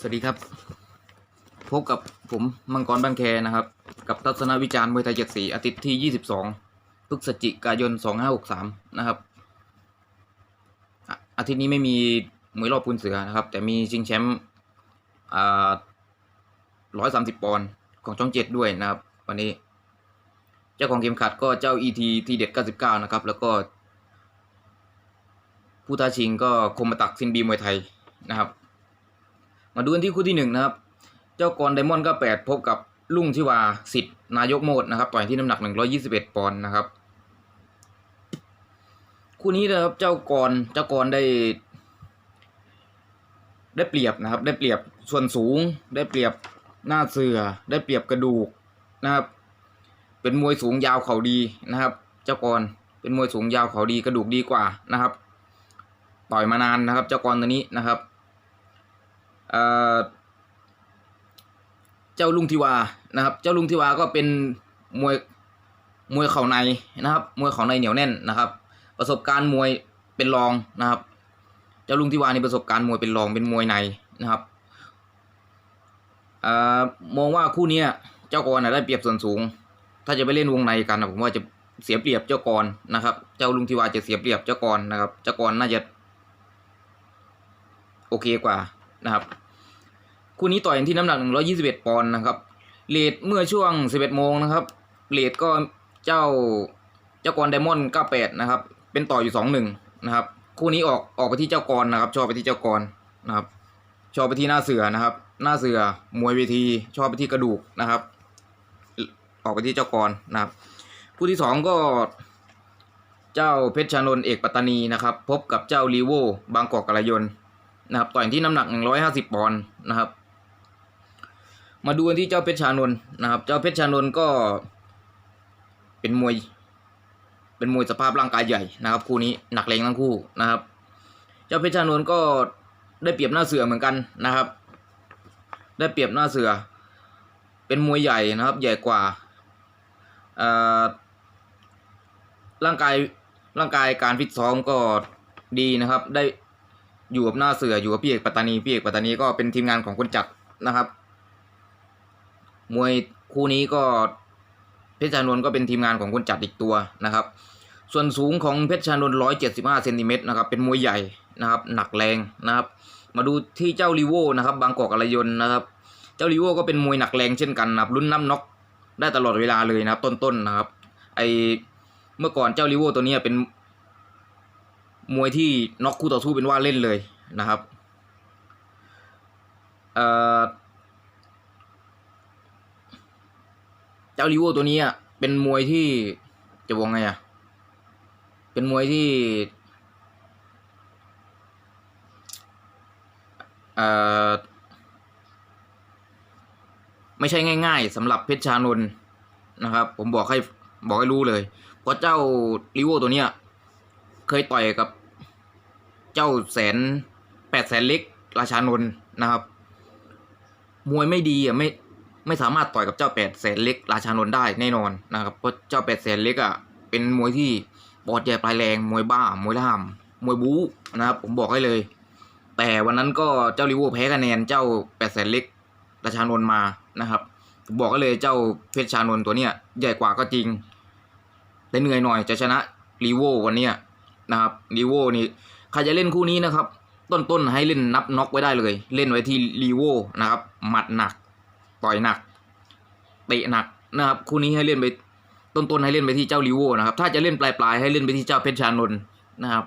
สวัสดีครับ พบกับผมมังกรบันแคนะครับ กับทัศนวิจารณ์มวยไทยเจ็ดสีอาทิตย์ที่ 22พฤศจิกายน 2563 นะครับ อาทิตย์นี้ไม่มีมวยรอบพูนเสือนะครับ แต่มีชิงแชมป์อ่า130ปอนด์ของช่องเจ็ดด้วยนะครับ วันนี้ เจ้าของเข็มขัดก็เจ้า ET ทีเด็ด 99 นะครับ แล้วก็ผู้ท้าชิงก็คมมาตักซินบีมวยไทยนะครับ มาดูกันที่คู่ที่หนึ่งนะครับ เจ้ากรไดมอนด์ก็แปดพบกับลุงทิวาสิทธิ์นายกโมดนะครับต่อยที่น้ำหนักหนึ่งร้อยี่สิบเอ็ดปอนด์นะครับ คู่นี้นะครับเจ้ากรเจ้ากรได้ ได้เปรียบนะครับ ได้เปรียบส่วนสูง ได้เปรียบหน้าเสือได้เปรียบกระดูกนะครับ เป็นมวยสูงยาวเข่าดีนะครับ เจ้ากรเป็นมวยสูงยาวเข่าดีกระดูกดีกว่านะครับ ต่อยมานานนะครับ เจ้ากรตัวนี้นะครับ เจ้าลุงทิวานะครับ เจ้าลุงทิวาก็เป็นมวยมวยเข่าในนะครับ มวยเข่าในเหนียวแน่นนะครับ ประสบการณ์มวยเป็นรองนะครับ เจ้าลุงทิวานี่ประสบการณ์มวยเป็นรองเป็นมวยในนะครับอมองว่าคู่เนี้ยเจ้ากรน่ะได้เปรียบส่วนสูง ถ้าจะไปเล่นวงในกันนะผมว่าจะเสียเปรียบเจ้ากรนะครับ เจ้าลุงทิวาจะเสียเปรียบเจ้ากรนะครับ เจ้ากรน่าจะโอเคกว่า นะครับ คู่นี้ต่อยกันที่น้ำหนัก 121 ปอนด์นะครับเลทเมื่อช่วง 11 โมงนะครับเลทก็เจ้าเจ้ากรไดมอนด์98 นะครับ เป็นต่ออยู่ 2-1 นะครับ คู่นี้ออกออกไปที่เจ้ากรนะครับ ชอบไปที่เจ้ากรนะครับ ชอบไปที่หน้าเสือนะครับ หน้าเสือมวยเวที ชอบไปที่กระดูกนะครับ ออกไปที่เจ้ากรนะครับ คู่ที่สองก็เจ้าเพชรชานนท์เอกปัตตานีนะครับ พบกับเจ้าลีโวบางกอกกระยน นะครับต่อยที่น้ำหนัก 150ปอนด์นะครับ มาดูกันที่เจ้าเพชรชานนท์นะครับ เจ้าเพชรชานนท์ก็เป็นมวย เป็นมวยสภาพร่างกายใหญ่นะครับ คู่นี้หนักแรงทั้งคู่นะครับ เจ้าเพชรชานนท์ก็ได้เปรียบหน้าเสือเหมือนกันนะครับ ได้เปรียบหน้าเสือ เป็นมวยใหญ่นะครับ ใหญ่กว่าเอ่อร่างกายร่างกายการฟิตซ้อมก็ดีนะครับ ได้ อยู่กับหน้าเสืออยู่กับพี่เอกปัตตานีพี่เอกปัตตานีก็เป็นทีมงานของคนจัดนะครับ มวยคู่นี้ก็เพชรชานนท์ก็เป็นทีมงานของคนจัดอีกตัวนะครับ ส่วนสูงของเพชรชานนท์ร้อยเจ็ดสิบห้าเซนติเมตรนะครับ เป็นมวยใหญ่นะครับ หนักแรงนะครับ มาดูที่เจ้าลีโวนะครับ บางกอกอรยนนะครับ เจ้าลีโวก็เป็นมวยหนักแรงเช่นกันนะครับรุ่นน้ำน็อกได้ตลอดเวลาเลยนะครับ ต้นๆนนะครับ ไอเมื่อก่อนเจ้าลีโวตัวนี้เป็น มวยที่น็อกคู่ต่อสู้เป็นว่าเล่นเลยนะครับเอ่อเจ้าลิโวตัวนี้อะเป็นมวยที่จะวงไงอะ เป็นมวยที่เอ่อไม่ใช่ง่ายๆสำหรับเพชรชานนท์นะครับ ผมบอกให้บอกให้รู้เลย เพราะเจ้าลิโวตัวเนี้ย เคยต่อยกับ เจ้าแสนแปดแสนเล็กราชานนท์นะครับ มวยไม่ดีอะไม่ไม่สามารถต่อยกับเจ้าแปดแสนเล็กราชานนท์ได้แน่นอนนะครับเพราะเจ้าแปดแสนเล็กอะเป็นมวยที่ปอดใหญ่ปลายแรงมวยบ้ามวยล่ามมวยบู๊นะครับผมบอกให้เลย แต่วันนั้นก็เจ้าลิโวแพ้คะแนนเจ้าแปดแสนเล็กราชานนท์มานะครับผมบอกให้เลยเจ้าเพชรชานนท์ตัวเนี้ยใหญ่กว่าก็จริงแต่เหนื่อยหน่อยจะชนะลีโววันเนี้ยนะครับลีโวนี่ ใครจะเล่นคู่นี้นะครับ ต้นๆให้เล่นนับน็อกไว้ได้เลย เล่นไว้ที่ลีโวนะครับหมัดหนัก ต่อยหนักเตะหนักนะครับ คู่นี้ให้เล่นไปต้นๆให้เล่นไปที่เจ้าลีโวนะครับ ถ้าจะเล่นปลายๆให้เล่นไปที่เจ้าเพชรชานนท์นะครับ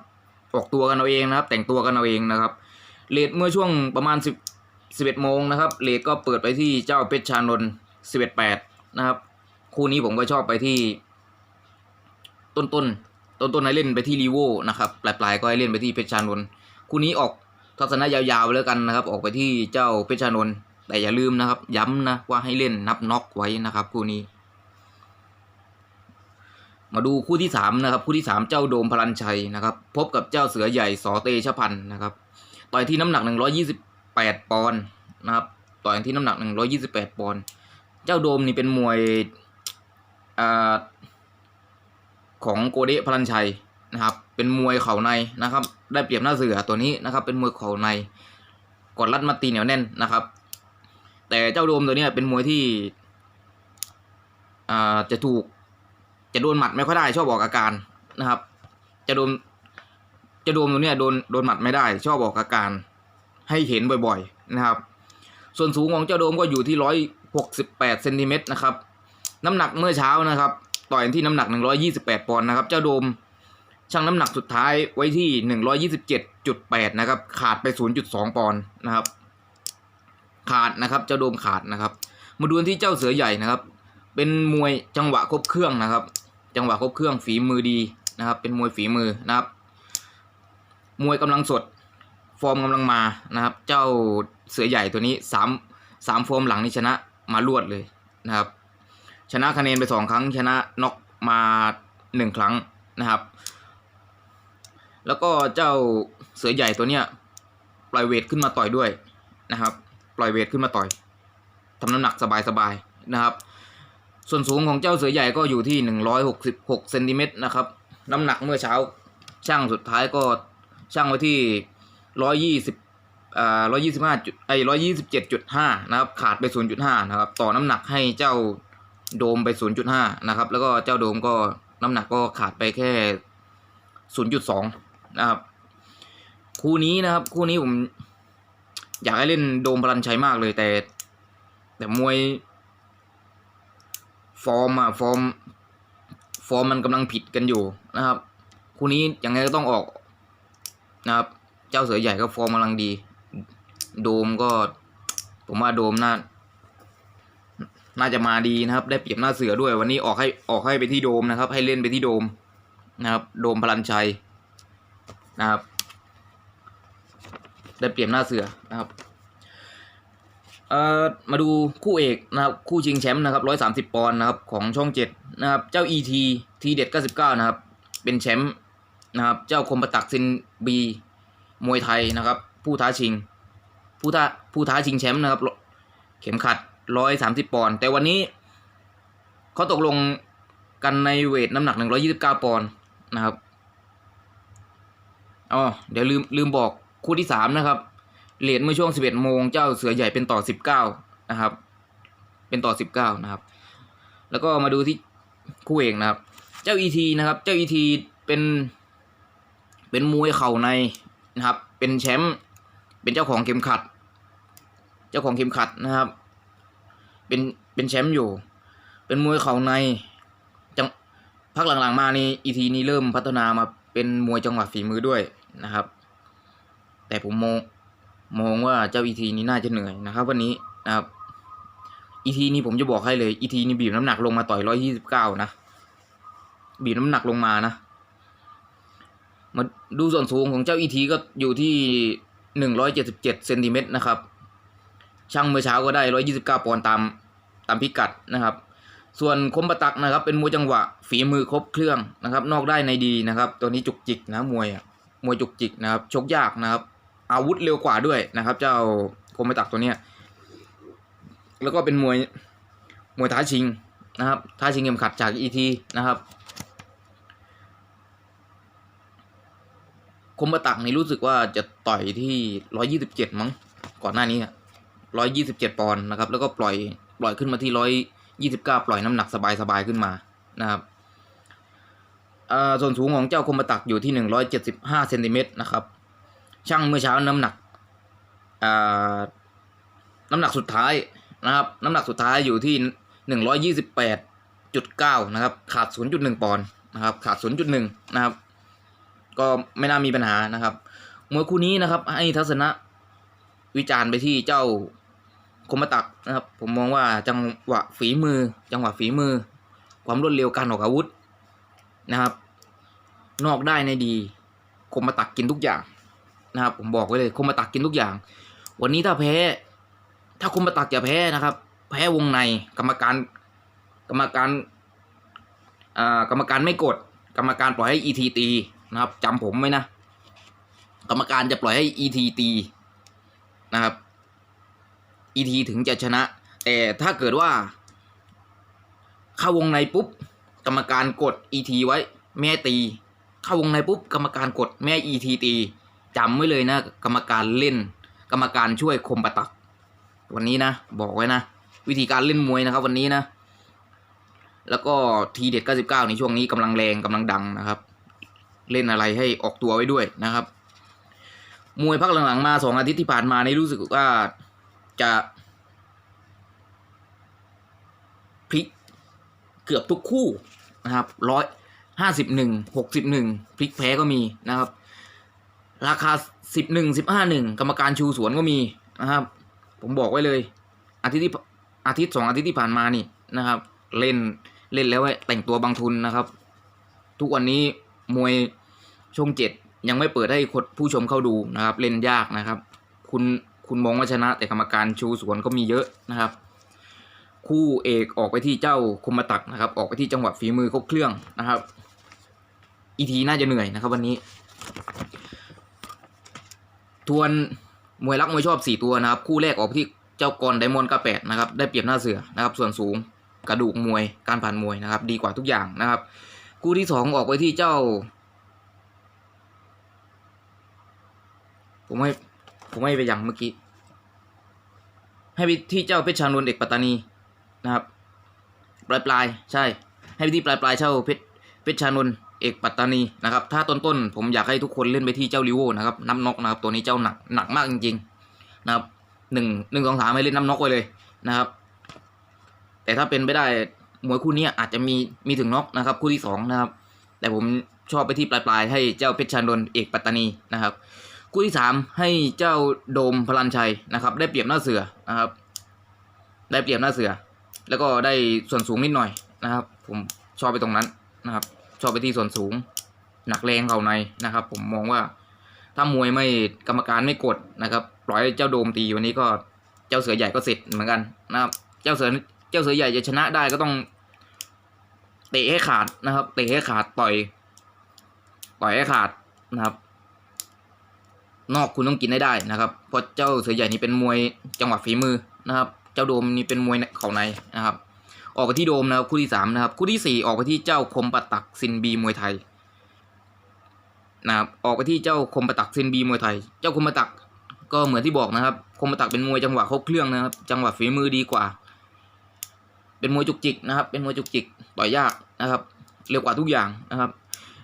ออกตัวกันเอาเองนะครับ แต่งตัวกันเอาเองนะครับเลทเมื่อช่วงประมาณสิบสิบเอ็ดโมงนะครับเลทก็เปิดไปที่เจ้าเพชรชานนท์สิบเอ็ดแปดนะครับ คู่นี้ผมก็ชอบไปที่ต้นต้น ต้นต้นให้เล่นไปที่รีโวนะครับปลายปลายๆก็ให้เล่นไปที่เพชรชานนท์คู่นี้ออกทัศนะยาวๆไปแล้วกันนะครับ ออกไปที่เจ้าเพชรชานนท์แต่อย่าลืมนะครับ ย้ำนะว่าให้เล่นนับน็อกไว้นะครับ คู่นี้ มาดูคู่ที่สามนะครับ คู่ที่สามเจ้าโดมพลันชัยนะครับ พบกับเจ้าเสือใหญ่สอเตชพันธ์นะครับต่อยที่น้ำหนักหนึ่งร้อยี่สิบแปดปอนด์นะครับต่อยที่น้ำหนักหนึ่งร้อยี่สิบแปดปอนด์เจ้าโดมนี่เป็นมวยอ่า ของโกเดะพลันชัยนะครับ เป็นมวยเข่าในนะครับ ได้เปรียบหน้าเสือตัวนี้นะครับ เป็นมวยเข่าในกดรัดมาตีเหนียวแน่นนะครับ แต่เจ้าโดมตัวนี้เป็นมวยที่อ่าจะถูกจะโดนหมัดไม่ค่อยได้ชอบออกอาการนะครับ จะโดนจะโดมตัวเนี้ยโดนโดนหมัดไม่ได้ ชอบออกอาการ ให้เห็นบ่อยๆนะครับ ส่วนสูงของเจ้าโดมก็อยู่ที่ร้อยหกสิบแปดเซนติเมตรนะครับ น้ำหนักเมื่อเช้านะครับ ต่อยที่น้ำหนักหนึ่งร้อยี่สิบแปอนด์นะครับ เจ้าโดมชั่งน้ำหนักสุดท้ายไว้ที่หนึ่งร้อยี่สิบเจ็ดจุดแปดนะครับ ขาดไปศูนย์จุดสองปอนด์นะครับ ขาดนะครับ เจ้าโดมขาดนะครับ มาดูที่เจ้าเสือใหญ่นะครับ เป็นมวยจังหวะครบเครื่องนะครับ จังหวะครบเครื่องฝีมือดีนะครับ เป็นมวยฝีมือนะครับ มวยกำลังสด ฟอร์มกำลังมานะครับ เจ้าเสือใหญ่ตัวนี้สามสามฟอร์มหลังนี่ชนะมารวดเลยนะครับ ชนะคะแนนไปสองครั้ง ชนะน็อกมาหนึ่งครั้งนะครับ แล้วก็เจ้าเสือใหญ่ตัวเนี้ยปล่อยเวทขึ้นมาต่อยด้วยนะครับ ปล่อยเวทขึ้นมาต่อยทำน้ำหนักสบายๆนะครับ ส่วนสูงของเจ้าเสือใหญ่ก็อยู่ที่หนึ่งร้อยหกสิบหกเซนติเมตรนะครับ น้ำหนักเมื่อเช้าช่างสุดท้ายก็ช่างไว้ที่ร้อยยี่สิบอ่าร้อยยี่สิบห้าจุดไอ้ร้อยยี่สิบเจ็ดจุดห้านะครับ ขาดไปศูนย์จุดห้านะครับ ต่อน้ำหนักให้เจ้า โดมไปศูนะครับ แล้วก็เจ้าโดมก็น้ำหนักก็ขาดไปแค่ศูนย์จุดสองนะครับ คู่นี้นะครับ คู่นี้ผมอยากให้เล่นโดมพลันชัยมากเลยแต่ แต่มวย ฟอร์มอะฟอร์ม ฟอร์มมันกำลังผิดกันอยู่นะครับ คู่นี้ยังไงก็ต้องออกนะครับ เจ้าเสือใหญ่ก็ฟอร์มกำลังดี โดมก็ ผมว่าโดมน่า น่าจะมาดีนะครับ ได้เปรียบหน้าเสือด้วยวันนี้ออกให้ออกให้ไปที่โดมนะครับ ให้เล่นไปที่โดมนะครับ โดมพลันชัยนะครับ ได้เปรียบหน้าเสือนะครับเอ่อมาดูคู่เอกนะครับ คู่ชิงแชมป์นะครับร้อยสามสิบปอนด์นะครับของช่องเจ็ดนะครับเจ้า ET ทีเด็ดเก้าสิบเก้านะครับ เป็นแชมป์นะครับ เจ้าคมประตักซินบีมวยไทยนะครับ ผู้ท้าชิง ผู้ท้าผู้ท้าชิงแชมป์นะครับ เข็มขัด ร้อยสามสิบปอนด์แต่วันนี้เขาตกลงกันในเวทน้ำหนักหนึ่งร้อยี่สิบเก้าปอนด์นะครับอ๋อเดี๋ยวลืมลืมบอกคู่ที่สามนะครับเลทเมื่อช่วง11โมงเจ้าเสือใหญ่เป็นต่อ19นะครับ เป็นต่อ19นะครับ แล้วก็มาดูที่คู่เอกนะครับ เจ้า ET นะครับ เจ้า ET เป็นเป็นมวยเข่าในนะครับ เป็นแชมป์เป็นเจ้าของเข็มขัด เจ้าของเข็มขัดนะครับ เป็นเป็นแชมป์อยู่ เป็นมวยเข่าในจังพักหลังๆมานี่ ET นี่เริ่มพัฒนามาเป็นมวยจังหวะฝีมือด้วยนะครับ แต่ผมมองมองว่าเจ้าอีทีนี้น่าจะเหนื่อยนะครับ วันนี้นะครับอีทีนี้ผมจะบอกให้เลยอีทีนี้บีบน้ำหนักลงมาต่อยร้อยยี่สิบเก้านะบีบน้ำหนักลงมานะ มาดูส่วนสูงของเจ้าอีทีก็อยู่ที่หนึ่งร้อยเจ็ดสิบเจ็ดเซนติเมตรนะครับ ช่างเมื่อเช้าก็ได้ร้อยยี่สิบเก้าปอนด์ตามตามพิกัดนะครับ ส่วนคมปะตักนะครับ เป็นมวยจังหวะฝีมือครบเครื่องนะครับ นอกได้ในดีนะครับ ตัวนี้จุกจิกนะมวยอะมวยจุกจิกนะครับ ชกยากนะครับ อาวุธเร็วกว่าด้วยนะครับ เจ้าคมไปตักตัวเนี้ยแล้วก็เป็นมวยมวยท้าชิงนะครับท้าชิงเข็มขัดจากอีทีนะครับคมปะตักนี่รู้สึกว่าจะต่อยที่ร้อยี่สิบเจ็ดมั้งก่อนหน้านี้ ร้อยยี่สิบเจ็ดปอนด์นะครับ แล้วก็ปล่อยปล่อยขึ้นมาที่ร้อยยี่สิบเก้าปล่อยน้ำหนักสบายๆขึ้นมานะครับส่วนสูงของเจ้าคมปะตักอยู่ที่หนึ่งร้อยเจ็ดสิบห้าเซนติเมตรนะครับช่างเมื่อเช้าน้ำหนักน้ำหนักสุดท้ายนะครับ น้ำหนักสุดท้ายอยู่ที่หนึ่งร้อยยี่สิบแปดจุดเก้านะครับ ขาดศูนย์จุดหนึ่งปอนด์นะครับ ขาดศูนย์จุดหนึ่งนะครับ ก็ไม่น่ามีปัญหานะครับมวยคู่นี้นะครับ ให้ทัศนะวิจารณ์ไปที่เจ้า คมตักนะครับ ผมมองว่าจังหวะฝีมือ จังหวะฝีมือ ความรวดเร็วการออกอาวุธนะครับ นอกได้ในดีคมมาตักกินทุกอย่างนะครับ ผมบอกไว้เลยคมมาตักกินทุกอย่าง วันนี้ถ้าแพ้ ถ้าคมมาตักจะแพ้นะครับ แพ้วงในกรรมการกรรมการอ่ากรรมการไม่กด กรรมการปล่อยให้อีทีตีนะครับจำผมไว้นะ กรรมการจะปล่อยให้อีทีตีนะครับ อีทีถึงจะชนะ แต่ถ้าเกิดว่า เข้าวงในปุ๊บ กรรมการกดอีทีไว้ไม่ตี เข้าวงในปุ๊บ กรรมการกดแม่อีทีตีจำไว้เลยนะ กรรมการเล่น กรรมการช่วยคมประตัก วันนี้นะ บอกไว้นะ วิธีการเล่นมวยนะครับ วันนี้นะ แล้วก็ทีเด็ด99ในช่วงนี้กำลังแรงกำลังดังนะครับ เล่นอะไรให้ออกตัวไว้ด้วยนะครับ มวยพักหลังๆมาสองอาทิตย์ที่ผ่านมาในรู้สึกว่า จะพลิกเกือบทุกคู่นะครับร้อยห้าสิบหนึ่งหกสิบหนึ่งพลิกแพ้ก็มีนะครับ ราคาสิบหนึ่งสิบห้าหนึ่งกรรมการชูสวนก็มีนะครับ ผมบอกไว้เลย อาทิตย์ที่อาทิตย์สองอาทิตย์ที่ผ่านมานี่นะครับ เล่นเล่นแล้วแต่งตัวบางทุนนะครับ ทุกวันนี้มวยช่วงเจ็ดยังไม่เปิดให้คนผู้ชมเข้าดูนะครับ เล่นยากนะครับ คุณ คุณมองว่าชนะ แต่กรรมการชูสวนก็มีเยอะนะครับ คู่เอกออกไปที่เจ้าคมตักนะครับ ออกไปที่จังหวะฝีมือครบเครื่องนะครับ อีทีน่าจะเหนื่อยนะครับ วันนี้ ทวนมวยรักมวยชอบสี่ตัวนะครับ คู่แรกออกไปที่เจ้ากรไดมอนด์กาแปดนะครับ ได้เปรียบหน้าเสือนะครับ ส่วนสูงกระดูกมวยการผ่านมวยนะครับ ดีกว่าทุกอย่างนะครับ คู่ที่สองออกไปที่เจ้า ผมให้ ผมให้ไปอย่างเมื่อกี้ ให้ไปที่เจ้าเพชรชานนท์เอกปัตตานีนะครับ ปลายปลายๆใช่ ให้ไปที่ปลายปลายๆเช่าเพชรเพชรชานนท์เอกปัตตานีนะครับ ถ้าต้นต้นๆผมอยากให้ทุกคนเล่นไปที่เจ้าลิโวนะครับน้ำนกนะครับ ตัวนี้เจ้าหนักหนักมากจริง ๆ นะครับหนึ่งหนึ่งสองสามให้เล่นน้ำนกไว้เลยนะครับ แต่ถ้าเป็นไปได้มวยคู่นี้อาจจะมีมีถึงน็อกนะครับ คู่ที่สองนะครับ แต่ผมชอบไปที่ปลายปลายๆให้เจ้าเพชรชานนท์เอกปัตตานีนะครับ คู่ที่สามให้เจ้าโดมพลันชัยนะครับ ได้เปรียบหน้าเสือนะครับ ได้เปรียบหน้าเสือ แล้วก็ได้ส่วนสูงนิดหน่อยนะครับ ผมชอบไปตรงนั้นนะครับ ชอบไปที่ส่วนสูง หนักแรงเข่าในนะครับ ผมมองว่าถ้ามวยไม่กรรมการไม่กดนะครับปล่อยเจ้าโดมตีวันนี้ก็เจ้าเสือใหญ่ก็เสร็จเหมือนกันนะครับ เจ้าเสือเจ้าเสือใหญ่จะชนะได้ก็ต้องเตะให้ขาดนะครับ เตะให้ขาดต่อย ต่อยให้ขาดนะครับ นอกคุณต้องกินได้ได้นะครับ เพราะเจ้าเสือใหญ่นี่เป็นมวยจังหวะฝีมือนะครับ เจ้าโดมนี่เป็นมวยเข่าในนะครับ ออกไปที่โดมนะครับคู่ที่สามนะครับคู่ที่สี่ออกไปที่เจ้าคมปะตักซินบีมวยไทยนะครับออกไปที่เจ้าคมปะตักซินบีมวยไทย เจ้าคมปะตักก็เหมือนที่บอกนะครับ คมปะตักเป็นมวยจังหวะครบเครื่องนะครับ จังหวะฝีมือดีกว่า เป็นมวยจุกจิกนะครับ เป็นมวยจุกจิกต่อยยากนะครับ เร็วกว่าทุกอย่างนะครับ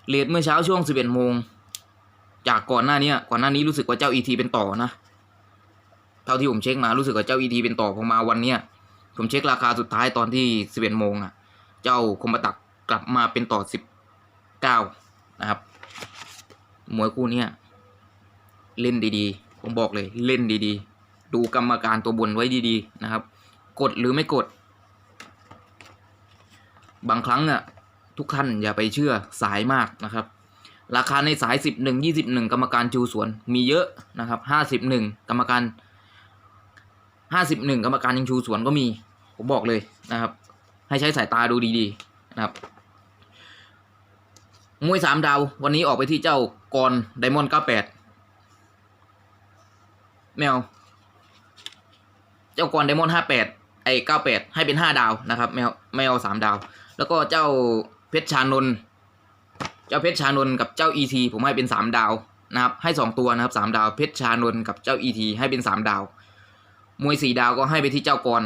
เลทเมื่อเช้าช่วงสิบเอ็ดโมง จากก่อนหน้านี้ก่อนหน้านี้รู้สึกว่าเจ้าอีทีเป็นต่อนะเท่าที่ผมเช็คมารู้สึกว่าเจ้าอีทีเป็นต่อพอมาวันเนี้ยผมเช็คราคาสุดท้ายตอนที่สิบเอ็ดโมงอะ เจ้าคมปะตักกลับมาเป็นต่อสิบเก้านะครับมวยคู่เนี้ยเล่นดีๆ ผมบอกเลยเล่นดีๆ ดูกรรมการตัวบนไว้ดีๆนะครับ กดหรือไม่กด บางครั้งอะทุกท่านอย่าไปเชื่อสายมากนะครับ ราคาในสายสิบหนึ่งยี่สิบหนึ่งกรรมการชูสวนมีเยอะนะครับห้าสิบหนึ่งกรรมการห้าสิบหนึ่งกรรมการยิงชูสวนก็มี ผมบอกเลยนะครับ ให้ใช้สายตาดูดีๆนะครับมวยสามดาววันนี้ออกไปที่เจ้ากรไดมอนด์เก้าแปดแมว เจ้ากรไดมอนด์ห้าแปดไอเก้าแปดให้เป็นห้าดาวนะครับแมวไม่เอาสามดาว แล้วก็เจ้าเพชรชานนท์ เจ้าเพชรชานนกับเจ้าอีทีผมให้เป็นสามดาวนะครับ ให้สองตัวนะครับสามดาว เพชรชานนกับเจ้าอีทีให้เป็นสามดาว มวยสี่ดาวก็ให้ไปที่เจ้ากร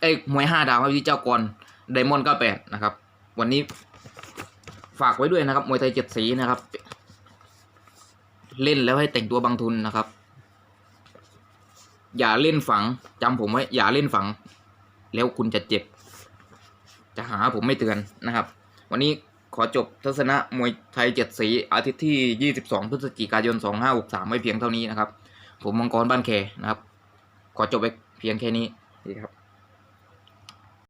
เอ้ยมวยห้าดาวให้ไปที่เจ้ากรไดมอนด์เก้าแปดนะครับ วันนี้ฝากไว้ด้วยนะครับ มวยไทยเจ็ดสีนะครับ เล่นแล้วให้แต่งตัวบางทุนนะครับ อย่าเล่นฝังจำผมไว้ อย่าเล่นฝัง แล้วคุณจะเจ็บ จะหาผมไม่เตือนนะครับ วันนี้ ขอจบทัศนะมวยไทยเจ็ดสีอาทิตย์ที่ 22 พฤศจิกายน 2563ไว้เพียงเท่านี้นะครับ ผมมังกรบ้านแคนะครับ ขอจบไปเพียงแค่นี้ดีครับ